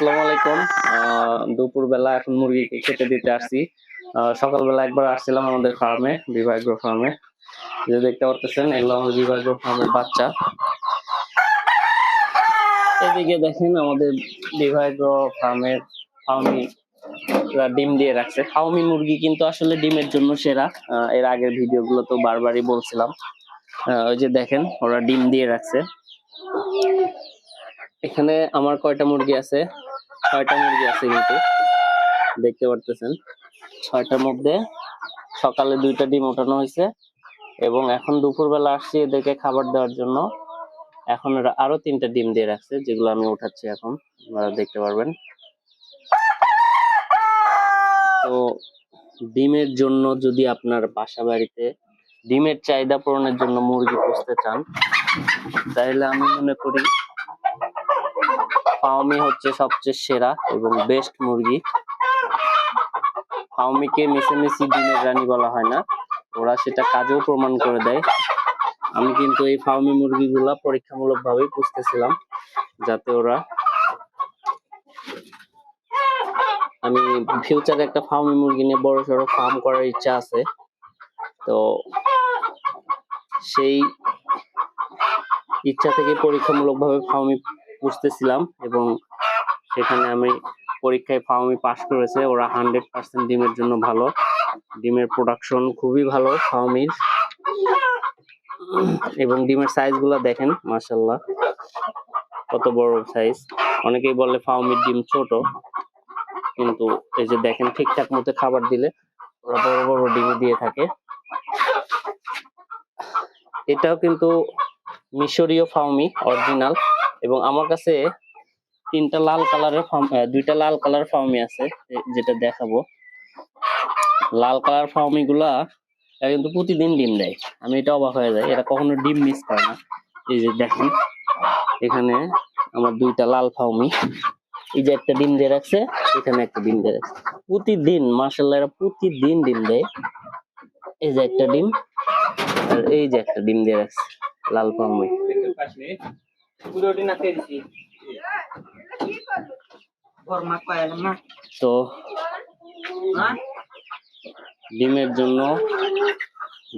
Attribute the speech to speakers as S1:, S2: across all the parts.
S1: আসসালামু আলাইকুম। দুপুর বেলা এখন মুরগিকে খেতে দিতে আসছি। সকালবেলা একবার আসছিলাম আমাদের ফার্মে বিভাগ্য ফার্মে যে দেখতে পারতেছেন, এগুলো আমাদের বিভাগ্য ফার্মের বাচ্চা। এদিকে দেখেন আমাদের বিভাগ্য ফার্মের ফার্মি ডিম দিয়ে রাখছে। ফাউমি মুরগি কিন্তু আসলে ডিমের জন্য সেরা। এর আগের ভিডিওগুলো তো বারবারই বলছিলাম। ওই যে দেখেন, ওরা ডিম দিয়ে রাখছে। এখানে আমার কয়টা মুরগি আছে? ছয়টা মুরগি আছে কিন্তু। দেখতে পারতেছেন। ছয়টার মধ্যে সকালে দুইটা ডিম ওঠানো হয়েছে এবং এখন দুপুরবেলা আসছি এদেরকে খাবার দেওয়ার জন্য। এখন আরও তিনটা ডিম দিয়ে রাখছে, যেগুলো আমি উঠাচ্ছি এখন। আপনারা দেখতে পারবেন। তো ডিমের জন্য যদি আপনার বাসা বাড়িতে ডিমের চাহিদা পূরণের জন্য মুরগি পুষতে চান, তাহলে আমি মনে করি ফাউমি হচ্ছে সবচেয়ে সেরা এবং বেস্ট মুরগি। ফাউমিকে মিশামিশি ডিমের রানী বলা হয় না। ওরা সেটা কাজেও প্রমাণ করে দেয়। আমি কিন্তু এই ফাউমি মুরগিগুলা পরীক্ষামূলক ভাবেই পুষতেছিলাম, যাতে ওরা আমি ফিউচারে একটা ফার্মি মুরগি নিয়ে বড় সড়ো ফার্ম করার ইচ্ছা আছে। তো সেই ইচ্ছা থেকে পরীক্ষামূলক ভাবে ফার্মি পুষতেছিলাম এবং সেখানে আমি পরীক্ষায় ফার্মি পাশ করেছে। ওরা হান্ড্রেড পার্সেন্ট ডিমের জন্য ভালো। ডিমের প্রোডাকশন খুবই ভালো ফার্মির এবং ডিমের সাইজগুলা দেখেন মাসাল্লাহ কত বড় সাইজ অনেকেই বলে ফার্মির ডিম ছোট, কিন্তু এই যে দেখেন ঠিকঠাক মতো খাবার দিলে, ওরা বড় বড় ডিম দিয়ে থাকে। এটাও কিন্তু মিশরীয় ফার্মি অরিজিনাল এবং আমার কাছে তিনটা লাল কালারের ফার্ম দুইটা লাল কালার ফার্মি আছে যেটা দেখাবো। লাল কালার ফার্মি গুলা কিন্তু প্রতিদিন ডিম দেয়। আমি এটা অবাক হয়ে যাই এটা কখনো ডিম মিস করে না। এই যে দেখেন, এখানে আমার দুইটা লাল ফার্মি এই যে একটা ডিম দিয়ে রাখছে, এখানে একটা ডিম দিয়ে রাখছে। প্রতিদিন মার্শাল্লাহ এরা প্রতিদিন ডিম দেয়। এই যে একটা ডিম, আর এই যে একটা ডিম দিয়ে রাখছে, লাল ফার্মি তো, ডিমের জন্য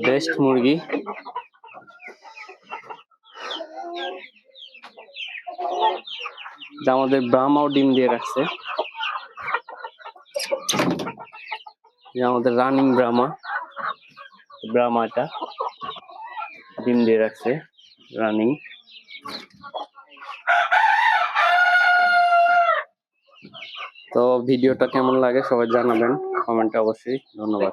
S1: বেস্ট মুরগি। যা আমাদের ব্রাহ্মাও ডিম দিয়ে রাখছে। যে আমাদের রানিং ব্রাহ্মা। ব্রাহ্মাটা ডিম দিয়ে রাখছে রানিং। তো ভিডিওটা কেমন লাগে সবাই জানাবেন কমেন্টে অবশ্যই ধন্যবাদ।